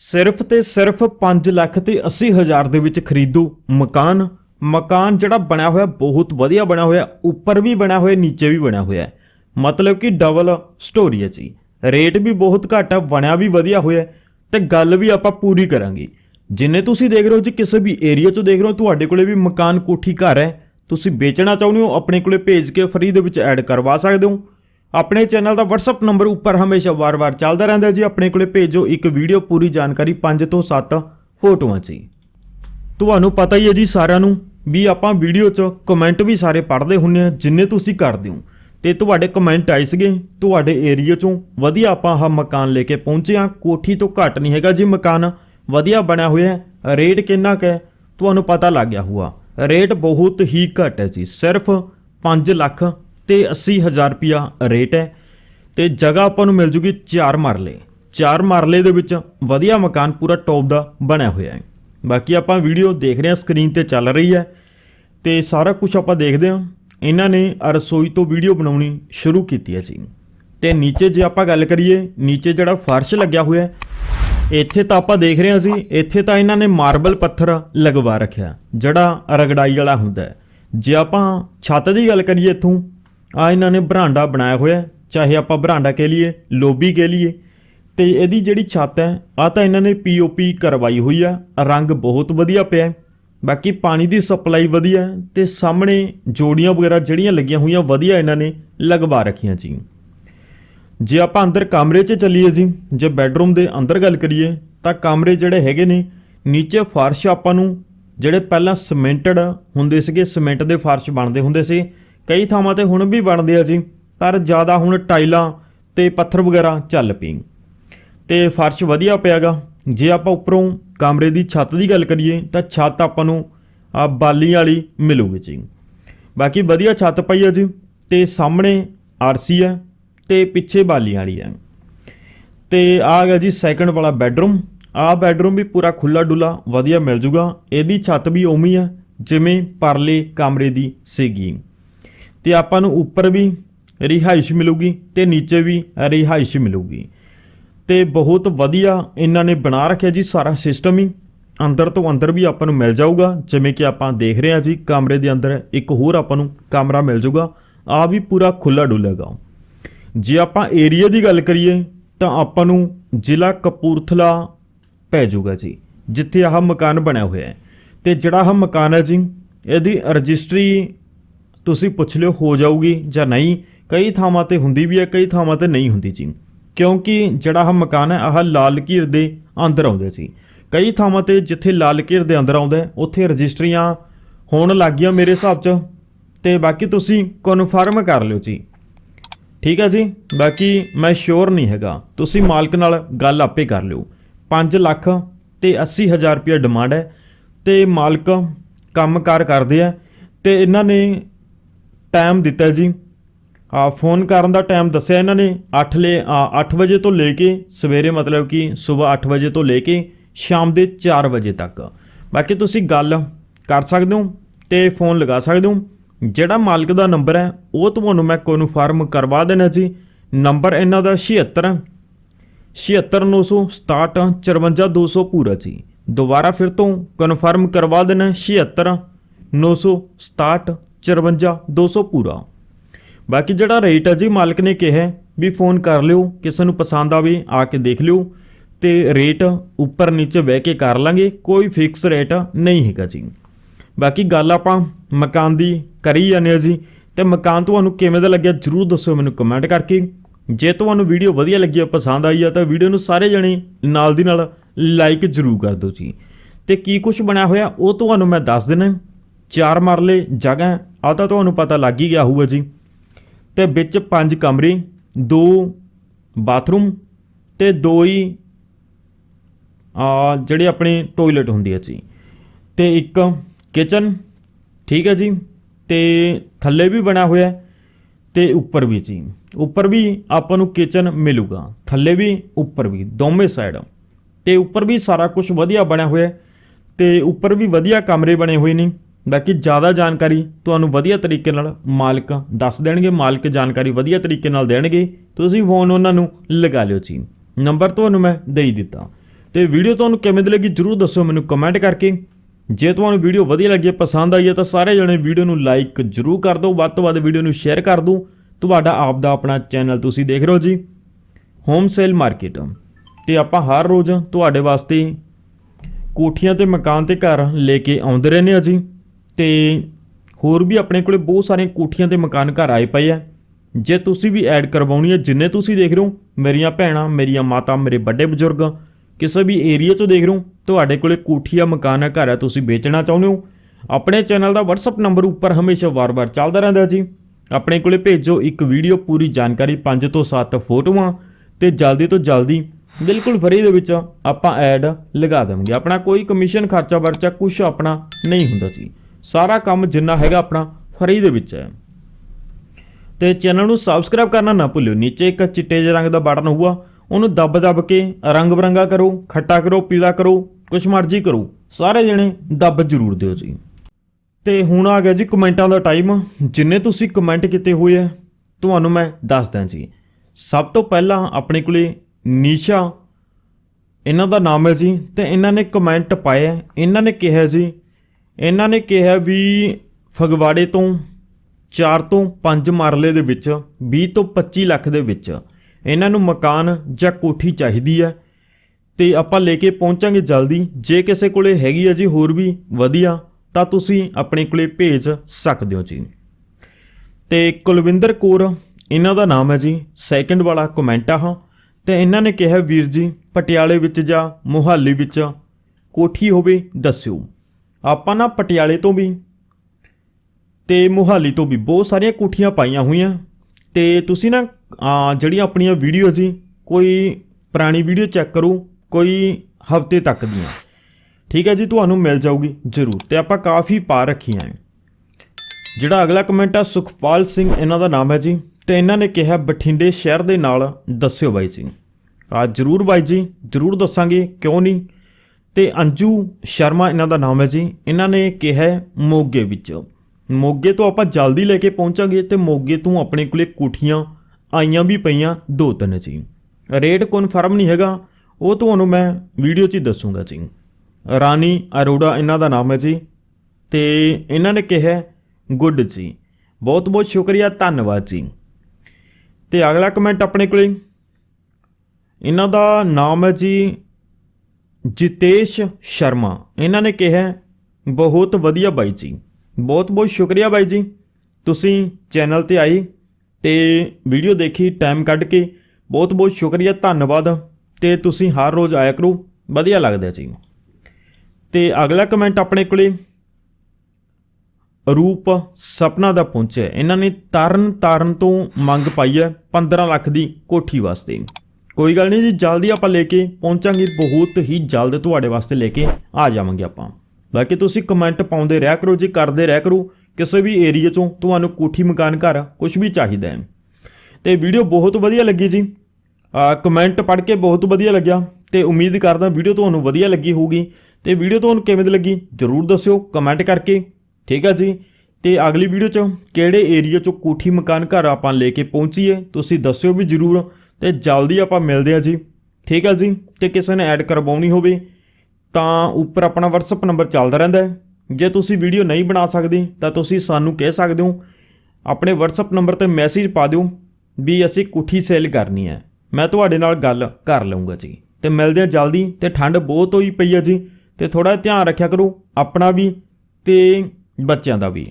ਸਿਰਫ ਤੇ ਸਿਰਫ 5 ਲੱਖ ਤੇ 80 ਹਜ਼ਾਰ ਦੇ ਵਿੱਚ ਖਰੀਦੋ ਮਕਾਨ। ਮਕਾਨ ਜਿਹੜਾ ਬਣਿਆ ਹੋਇਆ, ਬਹੁਤ ਵਧੀਆ ਬਣਿਆ ਹੋਇਆ, ਉੱਪਰ ਵੀ ਬਣਿਆ ਹੋਇਆ, ਨੀਚੇ ਵੀ ਬਣਿਆ ਹੋਇਆ ਮਤਲਬ ਕਿ ਡਬਲ ਸਟੋਰੀ ਹੈ ਜੀ। ਰੇਟ ਵੀ ਬਹੁਤ ਘੱਟ ਹੈ, ਬਣਿਆ ਵੀ ਵਧੀਆ ਹੋਇਆ ਹੈ ਤੇ ਗੱਲ ਵੀ ਆਪਾਂ ਪੂਰੀ ਕਰਾਂਗੇ। ਜਿੰਨੇ ਤੁਸੀਂ ਦੇਖ ਰਹੇ ਹੋ ਜੀ, ਕਿਸੇ ਵੀ ਏਰੀਆ 'ਚੋਂ ਦੇਖ ਰਹੇ ਹੋ, ਤੁਹਾਡੇ ਕੋਲੇ ਵੀ ਮਕਾਨ ਕੋਠੀ ਘਰ ਹੈ। ਤੁਸੀਂ ਵੇਚਣਾ ਚਾਹੁੰਦੇ ਹੋ, ਆਪਣੇ ਕੋਲੇ ਭੇਜ ਕੇ ਫ੍ਰੀ ਦੇ ਵਿੱਚ ਐਡ ਕਰਵਾ ਸਕਦੇ ਹੋ। ਆਪਣੇ ਚੈਨਲ ਦਾ WhatsApp ਨੰਬਰ ਉੱਪਰ ਹਮੇਸ਼ਾ ਵਾਰ-ਵਾਰ ਚੱਲਦਾ ਰਹਿੰਦਾ ਜੀ। ਆਪਣੇ ਕੋਲੇ ਭੇਜੋ ਇੱਕ ਵੀਡੀਓ ਪੂਰੀ ਜਾਣਕਾਰੀ 5 ਤੋਂ 7 ਫੋਟੋਆਂ 'ਚ ਤੁਹਾਨੂੰ ਪਤਾ ਹੀ ਹੈ ਜੀ ਸਾਰਿਆਂ ਨੂੰ ਵੀ ਆਪਾਂ ਵੀਡੀਓ 'ਚ ਕਮੈਂਟ ਵੀ ਸਾਰੇ ਪੜ੍ਹਦੇ ਹੁੰਨੇ ਆ ਜਿੰਨੇ ਤੁਸੀਂ ਕਰਦੇ ਹੋ। ਤੇ ਤੁਹਾਡੇ ਕਮੈਂਟ ਆਏ ਸੀਗੇ, ਤੁਹਾਡੇ ਏਰੀਆ 'ਚੋਂ ਵਧੀਆ ਆਪਾਂ ਆਹ ਮਕਾਨ ਲੈ ਕੇ ਪਹੁੰਚੇ ਆ ਕੋਠੀ ਤੋਂ ਘੱਟ ਨਹੀਂ ਹੈਗਾ ਜੀ ਮਕਾਨ। ਵਧੀਆ ਬਣਿਆ ਹੋਇਆ ਹੈ। ਰੇਟ ਕਿੰਨਾ ਕੁ ਹੈ, ਤੁਹਾਨੂੰ ਪਤਾ ਲੱਗ ਗਿਆ ਹੋਊਗਾ। ਰੇਟ ਬਹੁਤ ਹੀ ਘੱਟ ਹੈ ਜੀ। ਸਿਰਫ 5 ਲੱਖ ਤੇ 80 ਹਜ਼ਾਰ ਰੁਪਿਆ ਰੇਟ ਹੈ ਤੇ ਜਗ੍ਹਾ ਆਪਾਂ ਨੂੰ ਮਿਲ ਜੂਗੀ 4 ਮਰਲੇ। 4 ਮਰਲੇ ਦੇ ਵਿੱਚ ਵਧੀਆ ਮਕਾਨ ਪੂਰਾ ਟੌਪ ਦਾ ਬਣਿਆ ਹੋਇਆ ਹੈ। ਬਾਕੀ ਆਪਾਂ ਵੀਡੀਓ ਦੇਖ ਰਹੇ ਹਾਂ ਸਕਰੀਨ ਤੇ ਚੱਲ ਰਹੀ ਹੈ ਤੇ ਸਾਰਾ ਕੁਝ ਆਪਾਂ ਦੇਖਦੇ ਹਾਂ। ਇਹਨਾਂ ਨੇ ਰਸੋਈ ਤੋਂ ਵੀਡੀਓ ਬਣਾਉਣੀ ਸ਼ੁਰੂ ਕੀਤੀ ਹੈ ਜੀ। ਤੇ ਨੀਚੇ ਜੇ ਆਪਾਂ ਗੱਲ ਕਰੀਏ, ਨੀਚੇ ਜਿਹੜਾ ਫਰਸ਼ ਲੱਗਿਆ ਹੋਇਆ ਹੈ, ਇੱਥੇ ਤਾਂ ਆਪਾਂ ਦੇਖ ਰਹੇ ਹਾਂ ਜੀ, ਇੱਥੇ ਤਾਂ ਇਹਨਾਂ ਨੇ ਮਾਰਬਲ ਪੱਥਰ ਲਗਵਾ ਰੱਖਿਆ, ਜਿਹੜਾ ਰਗੜਾਈ ਵਾਲਾ ਹੁੰਦਾ ਹੈ। ਜੇ ਆਪਾਂ ਛੱਤ ਦੀ ਗੱਲ ਕਰੀਏ ਇੱਥੋਂ ਆ ਇਹਨਾਂ ਨੇ ਬਰਾਂਡਾ ਬਣਾਇਆ ਹੋਇਆ ਚਾਹੇ ਆਪਾਂ ਬਰਾਂਡਾ ਕਹਿ ਲਈਏ, ਲੋਬੀ ਕਹਿ ਲਈਏ। ਤੇ ਇਹਦੀ ਜਿਹੜੀ ਛੱਤ ਹੈ, ਆ ਤਾਂ ਇਹਨਾਂ ਨੇ ਪੀਓਪੀ ਕਰਵਾਈ ਹੋਈ ਆ, ਰੰਗ ਬਹੁਤ ਵਧੀਆ ਪਿਆ ਬਾਕੀ ਪਾਣੀ ਦੀ ਸਪਲਾਈ ਵਧੀਆ ਹੈ ਤੇ ਸਾਹਮਣੇ ਜੋੜੀਆਂ ਵਗੈਰਾ ਜਿਹੜੀਆਂ ਲੱਗੀਆਂ ਹੋਈਆਂ ਵਧੀਆ ਇਹਨਾਂ ਨੇ ਲਗਵਾ ਰੱਖੀਆਂ ਜੀ। ਜੇ ਆਪਾਂ ਅੰਦਰ ਕਮਰੇ 'ਚ ਚੱਲੀਏ ਜੀ, ਜੇ ਬੈੱਡਰੂਮ ਦੇ ਅੰਦਰ ਗੱਲ ਕਰੀਏ, ਤਾਂ ਕਮਰੇ ਜਿਹੜੇ ਹੈਗੇ ਨੇ, ਨੀਚੇ ਫਰਸ਼ ਆਪਾਂ ਨੂੰ ਜਿਹੜੇ ਪਹਿਲਾਂ ਸਿਮੈਂਟਡ ਹੁੰਦੇ ਸੀਗੇ ਸਿਮੈਂਟ ਦੇ ਫਰਸ਼ ਬਣਦੇ ਹੁੰਦੇ ਸੀ ਕਈ ਥਾਵਾਂ ਤੇ ਹੁਣ ਵੀ ਬਣਦੇ ਆ ਜੀ, ਪਰ ਜ਼ਿਆਦਾ ਹੁਣ ਟਾਈਲਾਂ ਤੇ ਪੱਥਰ ਵਗੈਰਾ ਚੱਲ ਪਈ। ਤੇ ਫਰਸ਼ ਵਧੀਆ ਪਿਆਗਾ। ਜੇ ਆਪਾਂ ਉੱਪਰੋਂ ਕਮਰੇ ਦੀ ਛੱਤ ਦੀ ਗੱਲ ਕਰੀਏ, ਤਾਂ ਛੱਤ ਆਪਾਂ ਨੂੰ ਆ ਬਾਲੀ ਵਾਲੀ ਮਿਲੂਗੀ ਜੀ। ਬਾਕੀ ਵਧੀਆ ਛੱਤ ਪਈ ਹੈ ਜੀ, ਤੇ ਸਾਹਮਣੇ ਆਰਸੀ ਹੈ ਤੇ ਪਿੱਛੇ ਬਾਲੀ ਵਾਲੀ ਹੈ ਤੇ ਆ ਗਿਆ ਜੀ ਸੈਕੰਡ ਵਾਲਾ ਬੈੱਡਰੂਮ ਆ ਬੈੱਡਰੂਮ ਵੀ ਪੂਰਾ ਖੁੱਲਾ ਡੁੱਲਾ ਵਧੀਆ ਮਿਲ ਜੂਗਾ। ਇਹਦੀ ਛੱਤ ਵੀ ਉਵੇਂ ਹੈ ਜਿਵੇਂ ਪਰਲੇ ਕਮਰੇ ਦੀ ਸੀਗੀ। ਤੇ ਆਪਾਂ ਨੂੰ ਉੱਪਰ ਵੀ ਰਿਹਾਇਸ਼ ਮਿਲੂਗੀ ਤੇ ਨੀਚੇ ਵੀ ਰਿਹਾਇਸ਼ ਮਿਲੂਗੀ। ਤੇ ਬਹੁਤ ਵਧੀਆ ਇਹਨਾਂ ਨੇ ਬਣਾ ਰੱਖਿਆ ਜੀ ਸਾਰਾ ਸਿਸਟਮ ਹੀ। ਅੰਦਰ ਤੋਂ ਅੰਦਰ ਵੀ ਆਪਾਂ ਨੂੰ ਮਿਲ ਜਾਊਗਾ, ਜਿਵੇਂ ਕਿ ਆਪਾਂ ਦੇਖ ਰਹੇ ਹਾਂ ਜੀ, ਕਮਰੇ ਦੇ ਅੰਦਰ ਇੱਕ ਹੋਰ ਆਪਾਂ ਨੂੰ ਕਮਰਾ ਮਿਲ ਜਾਊਗਾ। ਆ ਵੀ ਪੂਰਾ ਖੁੱਲਾ ਡੁੱਲੇਗਾ ਜੇ ਆਪਾਂ ਏਰੀਆ ਦੀ ਗੱਲ ਕਰੀਏ, ਤਾਂ ਆਪਾਂ ਨੂੰ ਜ਼ਿਲ੍ਹਾ ਕਪੂਰਥਲਾ ਪੈ ਜਾਊਗਾ ਜੀ, ਜਿੱਥੇ ਆਹ ਮਕਾਨ ਬਣਿਆ ਹੋਇਆ ਹੈ। ਤੇ ਜਿਹੜਾ ਆਹ ਮਕਾਨ ਹੈ ਜੀ, ਇਹਦੀ ਰਜਿਸਟਰੀ ਤੁਸੀਂ ਪੁੱਛ ਲਿਓ, ਹੋ ਜਾਊਗੀ ਜਾਂ ਨਹੀਂ। ਕਈ ਥਾਵਾਂ ਤੇ ਹੁੰਦੀ ਵੀ ਹੈ, ਕਈ ਥਾਵਾਂ ਤੇ ਨਹੀਂ ਹੁੰਦੀ ਜੀ। ਕਿਉਂਕਿ ਜਿਹੜਾ ਆਹ ਮਕਾਨ ਹੈ, ਆਹ ਲਾਲ ਘੀਰ ਦੇ ਅੰਦਰ ਆਉਂਦੇ ਸੀ। ਕਈ ਥਾਵਾਂ ਤੇ ਜਿੱਥੇ ਲਾਲ ਘੀਰ ਦੇ ਅੰਦਰ ਆਉਂਦਾ ਉੱਥੇ ਰਜਿਸਟਰੀਆਂ ਹੋਣ ਲੱਗ ਗਈਆਂ ਮੇਰੇ ਹਿਸਾਬ 'ਚ। ਤੇ ਬਾਕੀ ਤੁਸੀਂ ਕਨਫਰਮ ਕਰ ਲਿਓ ਜੀ। ਠੀਕ ਹੈ ਜੀ? ਬਾਕੀ ਮੈਂ ਸ਼ੋਰ ਨਹੀਂ ਹੈਗਾ। ਤੁਸੀਂ ਮਾਲਕ ਨਾਲ ਗੱਲ ਆਪੇ ਕਰ ਲਿਓ। 5 ਲੱਖ ਤੇ 80 ਹਜ਼ਾਰ ਰੁਪਏ ਡਿਮਾਂਡ ਹੈ। ਤੇ ਮਾਲਕ ਕੰਮਕਾਰ ਕਰਦੇ ਆ। ਤੇ ਇਹਨਾਂ ਨੇ ਟਾਈਮ ਦਿੱਤਾ ਜੀ। ਆ ਫੋਨ ਕਰਨ ਦਾ ਟਾਈਮ ਦੱਸਿਆ ਇਹਨਾਂ ਨੇ 8 ਲੈ 8 ਵਜੇ ਤੋਂ ਲੈ ਕੇ, ਸਵੇਰੇ ਮਤਲਬ ਕਿ ਸਵੇਰ 8 ਵਜੇ ਤੋਂ ਲੈ ਕੇ, ਸ਼ਾਮ ਦੇ 4 ਵਜੇ ਤੱਕ। ਬਾਕੀ ਤੁਸੀਂ ਗੱਲ ਕਰ ਸਕਦੇ ਹੋ ਤੇ ਫੋਨ ਲਗਾ ਸਕਦੇ ਹੋ। ਜਿਹੜਾ ਮਾਲਕ ਦਾ ਨੰਬਰ ਹੈ, ਉਹ ਤੁਹਾਨੂੰ ਮੈਂ ਕਨਫਰਮ ਕਰਵਾ ਦੇਣਾ ਜੀ। ਨੰਬਰ ਇਹਨਾਂ ਦਾ 76 76967 54200 ਪੂਰਾ ਜੀ। ਦੁਬਾਰਾ ਫਿਰ ਤੋਂ ਕਨਫਰਮ ਕਰਵਾ ਦੇਣਾ 76 967 54200 ਪੂਰਾ। ਬਾਕੀ ਜਿਹੜਾ ਰੇਟ ਹੈ ਜੀ, ਮਾਲਕ ਨੇ ਕਿਹਾ ਵੀ ਫੋਨ ਕਰ ਲਿਓ, ਕਿਸੇ ਨੂੰ ਪਸੰਦ ਆਵੇ, ਆ ਕੇ ਦੇਖ ਲਿਓ। ਤੇ ਰੇਟ ਉੱਪਰ ਨੀਚੇ ਬਹਿ ਕੇ ਕਰ ਲਾਂਗੇ, ਕੋਈ ਫਿਕਸ ਰੇਟ ਨਹੀਂ ਹੈਗਾ ਜੀ। ਬਾਕੀ ਗੱਲ ਆਪਾਂ ਮਕਾਨ ਦੀ ਕਰੀ ਜਾਂਦੇ ਹਾਂ ਜੀ। ਤੇ ਮਕਾਨ ਤੁਹਾਨੂੰ ਕਿਵੇਂ ਦਾ ਲੱਗਿਆ ਜਰੂਰ ਦੱਸੋ ਮੈਨੂੰ ਕਮੈਂਟ ਕਰਕੇ। ਜੇ ਤੁਹਾਨੂੰ ਵੀਡੀਓ ਵਧੀਆ ਲੱਗੀ ਆ ਪਸੰਦ ਆਈ ਆ, ਤਾਂ ਵੀਡੀਓ ਨੂੰ ਸਾਰੇ ਜਣੇ ਨਾਲ ਦੀ ਨਾਲ ਲਾਈਕ ਜਰੂਰ ਕਰ ਦਿਓ ਜੀ। ਤੇ ਕੀ ਕੁਝ ਬਣਿਆ ਹੋਇਆ, ਉਹ ਤੁਹਾਨੂੰ ਮੈਂ ਦੱਸ ਦਿੰਦਾ ਚਾਰ ਮਰਲੇ ਜਗ੍ਹਾ ਆ ਤਾਂ ਤੁਹਾਨੂੰ ਪਤਾ ਲੱਗ ਹੀ ਗਿਆ ਹੋਊਗਾ ਜੀ। ਤੇ ਵਿੱਚ ਪੰਜ ਕਮਰੇ, ਦੋ ਬਾਥਰੂਮ ਤੇ ਦੋ ਹੀ, ਆ, ਜਿਹੜੇ ਆਪਣੇ ਟਾਇਲਟ ਹੁੰਦੀ ਹੈ ਜੀ। ਤੇ ਇੱਕ ਕਿਚਨ, ਠੀਕ ਹੈ ਜੀ, ਤੇ ਥੱਲੇ ਵੀ ਬਣਾ ਹੋਇਆ ਹੈ ਤੇ ਉੱਪਰ ਵੀ ਜੀ। ਉੱਪਰ ਵੀ ਆਪਾਂ ਨੂੰ ਕਿਚਨ ਮਿਲੂਗਾ, ਥੱਲੇ ਵੀ, ਉੱਪਰ ਵੀ, ਦੋਵੇਂ ਸਾਈਡ ਤੇ ਉੱਪਰ ਵੀ ਸਾਰਾ ਕੁਝ ਵਧੀਆ ਬਣਿਆ ਹੋਇਆ ਹੈ ਤੇ ਉੱਪਰ ਵੀ ਵਧੀਆ ਕਮਰੇ ਬਣੇ ਹੋਏ ਨੇ। ਬਾਕੀ ਜ਼ਿਆਦਾ ਜਾਣਕਾਰੀ ਤੁਹਾਨੂੰ ਵਧੀਆ ਤਰੀਕੇ ਨਾਲ ਮਾਲਕ ਦੱਸ ਦੇਣਗੇ, ਮਾਲਕ ਜਾਣਕਾਰੀ ਵਧੀਆ ਤਰੀਕੇ ਨਾਲ ਦੇਣਗੇ, ਤੁਸੀਂ ਫੋਨ ਉਹਨਾਂ ਨੂੰ ਲਗਾ ਲਿਓ ਜੀ ਨੰਬਰ ਤੁਹਾਨੂੰ ਮੈਂ ਦੇਈ ਦਿੱਤਾ। ਤੇ ਵੀਡੀਓ ਤੁਹਾਨੂੰ ਕਿਵੇਂ ਦੀ ਲੱਗੀ ਜਰੂਰ ਦੱਸੋ ਮੈਨੂੰ ਕਮੈਂਟ ਕਰਕੇ। ਜੇ ਤੁਹਾਨੂੰ ਵੀਡੀਓ ਵਧੀਆ ਲੱਗੀ, ਪਸੰਦ ਆਈ ਹੈ, ਤਾਂ ਸਾਰੇ ਜਣੇ ਵੀਡੀਓ ਨੂੰ ਲਾਈਕ ਜਰੂਰ ਕਰ ਦਿਓ, ਵੱਧ ਤੋਂ ਵੱਧ ਵੀਡੀਓ ਨੂੰ ਸ਼ੇਅਰ ਕਰ ਦਿਓ। ਤੁਹਾਡਾ ਆਪ ਦਾ ਆਪਣਾ ਚੈਨਲ ਤੁਸੀਂ ਦੇਖ ਰਹੇ ਹੋ ਜੀ। ਹੋਮ ਸੇਲ ਮਾਰਕੀਟ ਤੇ ਆਪਾਂ ਹਰ ਰੋਜ਼ ਤੁਹਾਡੇ ਵਾਸਤੇ ਕੋਠੀਆਂ ਤੇ ਮਕਾਨ ਤੇ ਘਰ ਲੈ ਕੇ ਆਉਂਦੇ ਰਹਿੰਦੇ ਆ ਜੀ। ਤੇ ਹੋਰ ਵੀ ਆਪਣੇ ਕੋਲੇ ਬਹੁਤ ਸਾਰੇ ਕੋਠੀਆਂ ਤੇ ਮਕਾਨ ਘਰ ਆਏ ਪਏ ਆ। ਜੇ ਤੁਸੀਂ ਵੀ ਐਡ ਕਰਵਾਉਣੀ ਹੈ ਜਿੰਨੇ ਤੁਸੀਂ ਦੇਖ ਰਹੇ ਹੋ, ਮੇਰੀਆਂ ਭੈਣਾਂ, ਮੇਰੀਆਂ ਮਾਤਾ, ਮੇਰੇ ਵੱਡੇ ਬਜ਼ੁਰਗ, ਕਿਸੇ ਵੀ ਏਰੀਆ 'ਚੋਂ ਦੇਖ ਰਹੇ ਹੋ, ਤੁਹਾਡੇ ਕੋਲੇ ਕੋਠੀਆ ਮਕਾਨ ਹੈ ਘਰ ਹੈ ਤੁਸੀਂ ਵੇਚਣਾ ਚਾਹੁੰਦੇ ਹੋ। ਆਪਣੇ ਚੈਨਲ ਦਾ WhatsApp ਨੰਬਰ ਉੱਪਰ ਹਮੇਸ਼ਾ ਵਾਰ-ਵਾਰ ਚੱਲਦਾ ਰਹਿੰਦਾ ਜੀ। ਆਪਣੇ ਕੋਲੇ ਭੇਜੋ ਇੱਕ ਵੀਡੀਓ ਪੂਰੀ ਜਾਣਕਾਰੀ 5 ਤੋਂ 7 ਫੋਟੋਆਂ ਤੇ ਜਲਦੀ ਤੋਂ ਜਲਦੀ, ਬਿਲਕੁਲ ਫਰੀ ਦੇ ਵਿੱਚ ਆਪਾਂ ਐਡ ਲਗਾ ਦੇਵਾਂਗੇ। ਆਪਣਾ ਕੋਈ ਕਮਿਸ਼ਨ ਖਰਚਾ ਵਰਚਾ ਕੁਝ ਆਪਣਾ ਨਹੀਂ ਹੁੰਦਾ ਜੀ। ਸਾਰਾ ਕੰਮ ਜਿੰਨਾ ਹੈਗਾ ਆਪਣਾ ਫਰੀ ਦੇ ਵਿੱਚ ਹੈ। ਤੇ ਚੈਨਲ ਨੂੰ ਸਬਸਕ੍ਰਾਈਬ ਕਰਨਾ ਨਾ ਭੁੱਲਿਓ, ਨੀਚੇ ਇੱਕ ਚਿੱਟੇ ਜਿਹੇ ਰੰਗ ਦਾ ਬਟਨ ਹੋਊਗਾ, ਉਹਨੂੰ ਦੱਬ ਦੱਬ ਕੇ ਰੰਗ ਬਰੰਗਾ ਕਰੋ, ਖੱਟਾ ਕਰੋ, ਪੀਲਾ ਕਰੋ, ਕੁਛ ਮਰਜ਼ੀ ਕਰੋ, ਸਾਰੇ ਜਣੇ ਦੱਬ ਜ਼ਰੂਰ ਦਿਓ ਜੀ। ਤੇ ਹੁਣ ਆ ਗਿਆ ਜੀ ਕਮੈਂਟਾਂ ਦਾ ਟਾਈਮ ਜਿੰਨੇ ਤੁਸੀਂ ਕਮੈਂਟ ਕੀਤੇ ਹੋਏ ਆ, ਤੁਹਾਨੂੰ ਮੈਂ ਦੱਸਦਾ ਜੀ। ਸਭ ਤੋਂ ਪਹਿਲਾਂ ਆਪਣੇ ਕੋਲੇ ਨੀਸ਼ਾ, ਇਹਨਾਂ ਦਾ ਨਾਮ ਹੈ ਜੀ, ਤੇ ਇਹਨਾਂ ਨੇ ਕਮੈਂਟ ਪਾਇਆ, ਇਹਨਾਂ ਨੇ ਕਿਹਾ ਜੀ ਇਹਨਾਂ ਨੇ ਕਿਹਾ ਵੀ ਫਗਵਾੜੇ ਤੋਂ 4 ਤੋਂ 5 ਮਰਲੇ ਦੇ ਵਿੱਚ 20 ਤੋਂ 25 ਲੱਖ ਦੇ ਵਿੱਚ ਇਹਨਾਂ ਨੂੰ ਮਕਾਨ ਜਾਂ ਕੋਠੀ ਚਾਹੀਦੀ ਹੈ ਤੇ ਆਪਾਂ ਲੈ ਕੇ ਪਹੁੰਚਾਂਗੇ ਜਲਦੀ। ਜੇ ਕਿਸੇ ਕੋਲੇ ਹੈਗੀ ਹੈ ਜੀ ਹੋਰ ਵੀ ਵਧੀਆ, ਤਾਂ ਤੁਸੀਂ ਆਪਣੇ ਕੋਲੇ ਭੇਜ ਸਕਦੇ ਹੋ ਜੀ। ਤੇ ਕੁਲਵਿੰਦਰ ਕੌਰ, ਇਹਨਾਂ ਦਾ ਨਾਮ ਹੈ ਜੀ ਸੈਕੰਡ ਵਾਲਾ ਕਮੈਂਟ ਆ ਤੇ ਇਹਨਾਂ ਨੇ ਕਿਹਾ, ਵੀਰ ਜੀ, ਪਟਿਆਲੇ ਵਿੱਚ ਜਾਂ ਮੁਹਾਲੀ ਵਿੱਚ ਕੋਠੀ ਹੋਵੇ, ਦੱਸਿਓ। ਆਪਾਂ ਨਾ ਪਟਿਆਲੇ ਤੋਂ ਵੀ ਤੇ ਮੁਹਾਲੀ ਤੋਂ ਵੀ ਬਹੁਤ ਸਾਰੀਆਂ ਕੋਠੀਆਂ ਪਾਈਆਂ ਹੋਈਆਂ। ਤੇ ਤੁਸੀਂ ਨਾ ਜਿਹੜੀਆਂ ਆਪਣੀਆਂ ਵੀਡੀਓ ਜੀ, ਕੋਈ ਪੁਰਾਣੀ ਵੀਡੀਓ ਚੈੱਕ ਕਰੋ, ਕੋਈ ਹਫ਼ਤੇ ਤੱਕ ਦੀਆਂ। ਠੀਕ ਹੈ ਜੀ, ਤੁਹਾਨੂੰ ਮਿਲ ਜਾਊਗੀ ਜ਼ਰੂਰ। ਤੇ ਆਪਾਂ ਕਾਫੀ ਪਾ ਰੱਖੀਆਂ ਹੈ ਜਿਹੜਾ ਅਗਲਾ ਕਮੈਂਟ ਆ, ਸੁਖਪਾਲ ਸਿੰਘ ਇਹਨਾਂ ਦਾ ਨਾਮ ਹੈ ਜੀ। ਤੇ ਇਹਨਾਂ ਨੇ ਕਿਹਾ, ਬਠਿੰਡੇ ਸ਼ਹਿਰ ਦੇ ਨਾਲ ਦੱਸਿਓ ਬਾਈ ਜੀ। ਆ ਜਰੂਰ ਬਾਈ ਜੀ, ਜਰੂਰ ਦੱਸਾਂਗੇ, ਕਿਉਂ ਨਹੀਂ? ਤੇ ਅੰਜੂ ਸ਼ਰਮਾ ਇਹਨਾਂ ਦਾ ਨਾਮ ਹੈ ਜੀ। ਇਹਨਾਂ ਨੇ ਕਿਹਾ ਮੋਗੇ ਵਿੱਚ। ਮੋਗੇ ਤੋਂ ਆਪਾਂ ਜਲਦੀ ਲੈ ਕੇ ਪਹੁੰਚਾਂਗੇ ਤੇ ਮੋਗੇ ਤੋਂ ਆਪਣੇ ਕੋਲੇ ਕੋਠੀਆਂ ਆਈਆਂ ਵੀ ਪਈਆਂ ਦੋ ਤਿੰਨ ਜੀ। ਰੇਟ ਕਨਫਰਮ ਨਹੀਂ ਹੈਗਾ, ਉਹ ਤੁਹਾਨੂੰ ਮੈਂ ਵੀਡੀਓ 'ਚ ਹੀ ਦੱਸੂਗਾ ਜੀ। ਰਾਣੀ ਅਰੋੜਾ ਇਹਨਾਂ ਦਾ ਨਾਮ ਹੈ ਜੀ ਤੇ ਇਹਨਾਂ ਨੇ ਕਿਹਾ ਗੁੱਡ ਜੀ। ਬਹੁਤ ਬਹੁਤ ਸ਼ੁਕਰੀਆ, ਧੰਨਵਾਦ ਜੀ। ਤੇ ਅਗਲਾ ਕਮੈਂਟ ਆਪਣੇ ਕੋਲੇ। ਇਹਨਾਂ ਦਾ ਨਾਮ ਹੈ ਜੀ ਜਿਤੇਸ਼ ਸ਼ਰਮਾ। ਇਹਨਾਂ ਨੇ ਕਿਹਾ, ਬਹੁਤ ਵਧੀਆ ਬਾਈ ਜੀ। ਬਹੁਤ ਬਹੁਤ ਸ਼ੁਕਰੀਆ ਬਾਈ ਜੀ। ਤੁਸੀਂ ਚੈਨਲ ਤੇ ਆਏ ਤੇ ਵੀਡੀਓ ਦੇਖੀ ਟਾਈਮ ਕੱਢ ਕੇ। ਬਹੁਤ ਬਹੁਤ ਸ਼ੁਕਰੀਆ, ਧੰਨਵਾਦ। ਤੇ ਤੁਸੀਂ ਹਰ ਰੋਜ਼ ਆਇਆ ਕਰੋ। ਵਧੀਆ ਲੱਗਦਾ ਜੀ। ਤੇ ਅਗਲਾ ਕਮੈਂਟ ਆਪਣੇ ਕੋਲੇ, ਰੂਪ ਸਪਨਾ ਦਾ ਪਹੁੰਚਿਆ। ਇਹਨਾਂ ਨੇ ਤਰਨ ਤਾਰਨ ਤੋਂ ਮੰਗ ਪਾਈ ਹੈ 15 ਲੱਖ ਦੀ ਕੋਠੀ ਵਾਸਤੇ। ਕੋਈ ਗੱਲ ਨਹੀਂ ਜੀ, ਜਲਦੀ ਆਪਾਂ ਲੈ ਕੇ ਪਹੁੰਚਾਂਗੇ, ਬਹੁਤ ਹੀ ਜਲਦ ਤੁਹਾਡੇ ਵਾਸਤੇ ਲੈ ਕੇ ਆ ਜਾਵਾਂਗੇ ਆਪਾਂ। ਬਾਕੀ ਤੁਸੀਂ ਕਮੈਂਟ ਪਾਉਂਦੇ ਰਹਿ ਕਰੋ ਜੀ, ਕਰਦੇ ਰਹਿ ਕਰੋ। ਕਿਸੇ ਵੀ ਏਰੀਆ ਚੋਂ ਤੁਹਾਨੂੰ ਕੋਠੀ, ਮਕਾਨ, ਘਰ ਕੁਝ ਵੀ ਚਾਹੀਦਾ ਹੈ। ਤੇ ਵੀਡੀਓ ਬਹੁਤ ਵਧੀਆ ਲੱਗੀ ਜੀ। ਕਮੈਂਟ ਪੜ੍ਹ ਕੇ ਬਹੁਤ ਵਧੀਆ ਲੱਗਿਆ ਤੇ ਉਮੀਦ ਕਰਦਾ ਵੀਡੀਓ ਤੁਹਾਨੂੰ ਵਧੀਆ ਲੱਗੀ ਹੋਊਗੀ। ਤੇ ਵੀਡੀਓ ਤੁਹਾਨੂੰ ਕਿਵੇਂ ਦੀ ਲੱਗੀ ਜਰੂਰ ਦੱਸਿਓ ਕਮੈਂਟ ਕਰਕੇ। ਠੀਕ ਆ ਜੀ? ਤੇ ਅਗਲੀ ਵੀਡੀਓ 'ਚ ਕਿਹੜੇ ਏਰੀਆ 'ਚੋਂ ਕੋਠੀ, ਮਕਾਨ, ਘਰ ਆਪਾਂ ਲੈ ਕੇ ਪਹੁੰਚੀਏ, ਤੁਸੀਂ ਦੱਸਿਓ ਵੀ ਜਰੂਰ। ਤੇ ਜਲਦੀ ਆਪਾਂ ਮਿਲਦੇ ਆ ਜੀ। ਠੀਕ ਹੈ ਜੀ, ਤੇ ਕਿਸੇ ਨੇ ਐਡ ਕਰਵਾਉਣੀ ਹੋਵੇ ਤਾਂ ਉੱਪਰ ਆਪਣਾ WhatsApp ਨੰਬਰ ਚੱਲਦਾ ਰਹਿੰਦਾ ਹੈ। ਜੇ ਤੁਸੀਂ ਵੀਡੀਓ ਨਹੀਂ ਬਣਾ ਸਕਦੇ ਤਾਂ ਤੁਸੀਂ ਸਾਨੂੰ ਕਹਿ ਸਕਦੇ ਹੋ। ਆਪਣੇ WhatsApp ਨੰਬਰ ਤੇ ਮੈਸੇਜ ਪਾ ਦਿਓ ਵੀ ਅਸੀਂ ਕੋਠੀ ਸੇਲ ਕਰਨੀ ਹੈ। ਮੈਂ ਤੁਹਾਡੇ ਨਾਲ ਗੱਲ ਕਰ ਲਵਾਂਗਾ ਜੀ। ਤੇ ਮਿਲਦੇ ਆ ਜਲਦੀ, ਤੇ ਠੰਡ ਬਹੁਤ ਹੋਈ ਪਈ ਹੈ ਜੀ। ਤੇ ਥੋੜਾ ਧਿਆਨ ਰੱਖਿਆ ਕਰੋ, ਆਪਣਾ ਵੀ ਤੇ ਬੱਚਿਆਂ ਦਾ ਵੀ।